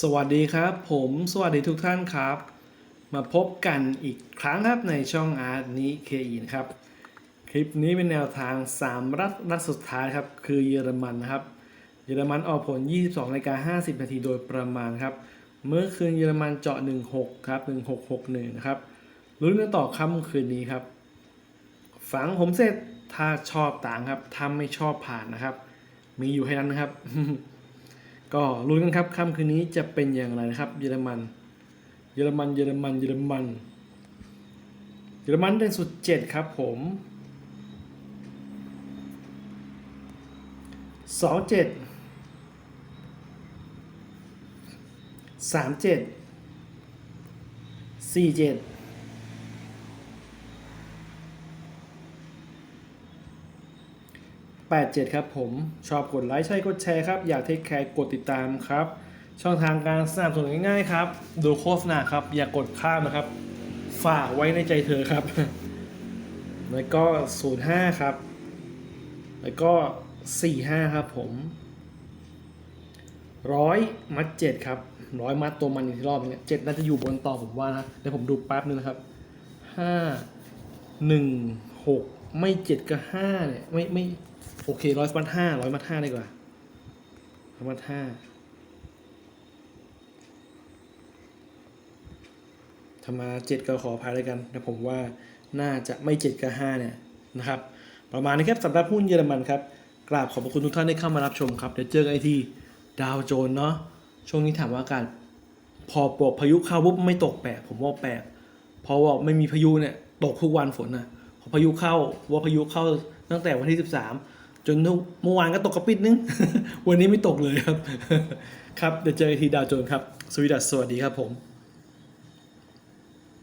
สวัสดีครับ ผมสวัสดีทุกท่านครับ มาพบกันอีกครั้งครับในช่องอาร์ตนี้เคอีนะครับ คลิปนี้เป็นแนวทาง 3 รัฐรัฐสุดท้ายครับ คือเยอรมันนะครับ เยอรมันออกผล 22นาฬิกา50 นาทีโดยประมาณครับ เมื่อคืนเยอรมันเจาะ 16 ครับ 1661 นะครับลุ้นกันต่อค่ำคืนนี้ครับ ฝังผมเสร็จถ้าชอบต่างครับถ้าไม่ชอบผ่านนะครับ มีอยู่แค่นั้นนะครับ ก็ลุ้นกันครับค่ำคืนนี้จะเป็นอย่างไรนะครับ เยอรมัน เยอรมันเยอรมันเยอรมันเยอรมันเป็นสุดเจ็ดครับผมสองเจ็ดสามเจ็ดสี่เจ็ด แปดเจ็ดครับผม ชอบกดไลค์ใช่กดแชร์ครับ อยากเทคแคร์กดติดตามครับ ช่องทางการสนับสนุนง่ายๆครับ ดูโฆษณาครับ อย่ากกดข้ามนะครับ ฝากไว้ในใจเธอครับ แล้วก็ 05 ครับ แล้วก็ 45 ครับผมร้อยมัดเจ็ดครับร้อยมัดตัวมันอีกรอบนึงเนี่ยเจ็ดน่าจะอยู่บนต่อผมว่านะเดี๋ยวผมดูแป๊บนึงนะครับห้าหนึ่งหก ไม่เจ็ดก็ห้าเนี่ย ไม่ไม่โอเคร้อยมัดห้าร้อยมัดห้าดีกว่าร้อยมัดห้าถ้ามาเจ็ดก็ขออภัยแล้วกันแต่ผมว่าน่าจะไม่เจ็ดก็ห้าเนี่ยนะครับ ประมาณนี้ครับสำหรับหุ้นเยอรมันครับกราบขอบพระคุณทุกท่านที่เข้ามารับชมครับเดี๋ยวเจอกันไอทีดาวโจนเนาะช่วงนี้ถามว่าอากาศพอปกพายุเข้าปุ๊บไม่ตกแปลกผมว่าแปลกเพราะว่าไม่มีพายุเนี่ยตกทุกวันฝนนะ พายุเข้าว่าพายุเข้าตั้งแต่วันที่ 13 จนเมื่อวานก็ตกกระปิดนึง วันนี้ไม่ตกเลยครับ ครับเดี๋ยวเจอกันอีกทีดาวโจนครับสวีดัสสวัสดีครับผม